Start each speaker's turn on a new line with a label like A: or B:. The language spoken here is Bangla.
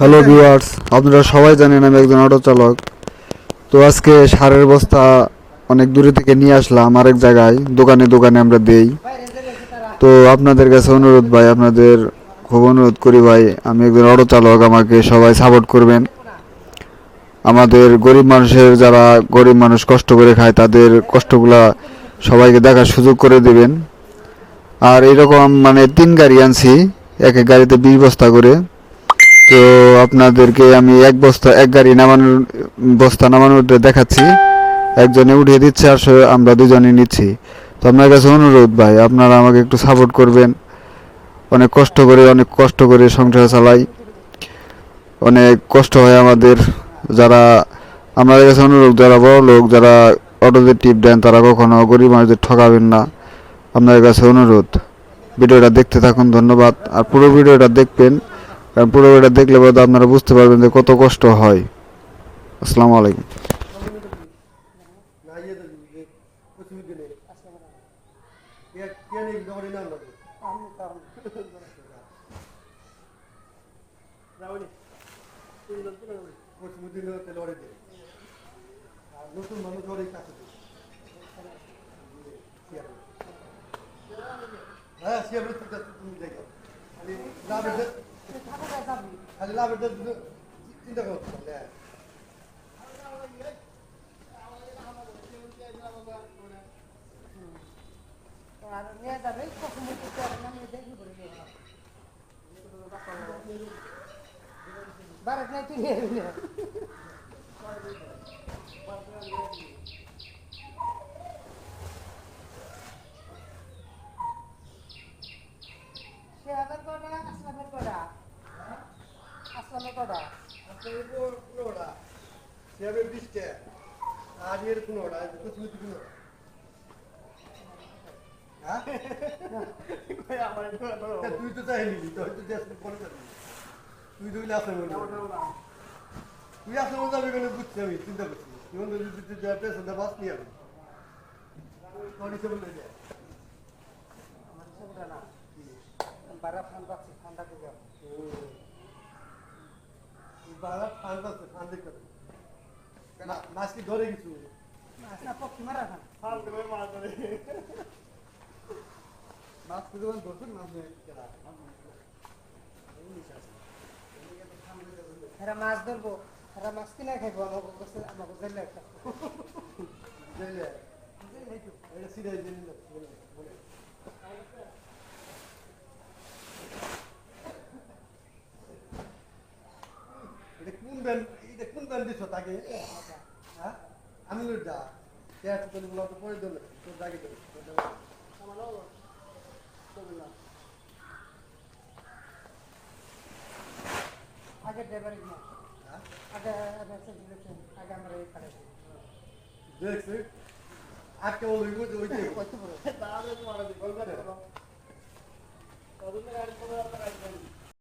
A: হ্যালো ভিউয়ার্স আপনারা সবাই জানেন আমি একজন অটো চালক। তো আজকে সারের বস্তা অনেক দূরে থেকে নিয়ে আসলাম আরেক জায়গায় দোকানে দোকানে আমরা দেই। তো আপনাদের কাছে অনুরোধ ভাই আপনাদের খুব অনুরোধ করি ভাই আমি একজন অটো চালক আমাকে সবাই সাপোর্ট করবেন। আমাদের গরিব মানুষের যারা গরিব মানুষ কষ্ট করে খায় তাদের কষ্টগুলা সবাইকে দেখার সুযোগ করে দেবেন। আর এরকম মানে তিন গাড়ি আনছি এক এক গাড়িতে বিশ বস্তা করে। তো আপনাদেরকে আমি এক বস্তা, এক গাড়ি নামানোর, বস্তা নামানোর দেখাচ্ছি। একজনে উঠিয়ে দিচ্ছে আর আমরা দুজনে নিচ্ছি। তো আপনার কাছে অনুরোধ ভাই, আপনারা আমাকে একটু সাপোর্ট করবেন। অনেক কষ্ট করে, অনেক কষ্ট করে সংসার চালাই। অনেক কষ্ট হয় আমাদের যারা আপনাদের কাছে অনুরোধ, যারা বড় লোক, যারা অটোতে টিপ দেন, তারা কখনো গরিব মানুষদের ঠকাবেন না। আপনাদের কাছে অনুরোধ। ভিডিওটা দেখতে থাকুন, ধন্যবাদ। আর পুরো ভিডিওটা দেখবেন কারণ পুরো ভিডিওটা দেখলে বোধহয় আপনারা বুঝতে পারবেন যে কত কষ্ট হয়। আসসালামু আলাইকুম।
B: নতুন মানুষ ওরে কাছে হ্যাঁ সে তুমি দেখো। দে- খালি লাভের দে- দে- চিন্তা করো হ্যাঁ
C: भारत नाही तुम्ही शेहागर कोडा असलामेर कोडा असलामेर
B: আর এর কোনো ওটা কুচমুচি কোনো হ্যাঁ? তুই তো চাইলি তো দেশ যাবি তুই তো আসে মনে তুই আসে মনে যাবি কেন বুঝছি আমি? চিন্তা করছি তুই যদি তুই যা পেছন দা বাস নিয়ে যাবি তোর হিসেবে লই যায়
C: বারা ফান্ড পাচ্ছি ঠান্ডা থেকে
B: বারা ফান পাচ্ছে ফান দেখতে মাছ কি ধরে কিছু।
C: মাছ না পক্ষী মারা খান।
B: ফাল দেবে মাছ ধরে। মাছ কি দেবেন ধরছেন মাছ ধরে
C: হেরা মাছ ধরবো হেরা মাছ কিনা খাইবো আমাকে কাছে আমাকে জেলে একটা।
B: জেলে এটা সিরিয়াস জেলে বলে বলে ব্যান্ড এটা কোন ব্যান্ড দিছ তাকে? হ্যাঁ? আমি যা। কে আছে তোরগুলো তো পরে দিলে তোর জাগে দিলে
C: আগে ড্রাইভার
B: হ্যাঁ?
C: আগে আগে আমরা এই কাটে
B: দেখছি। আজকে বলবি ওই ওই যে
C: কত বড়?
B: তাহলে তোমার বলবে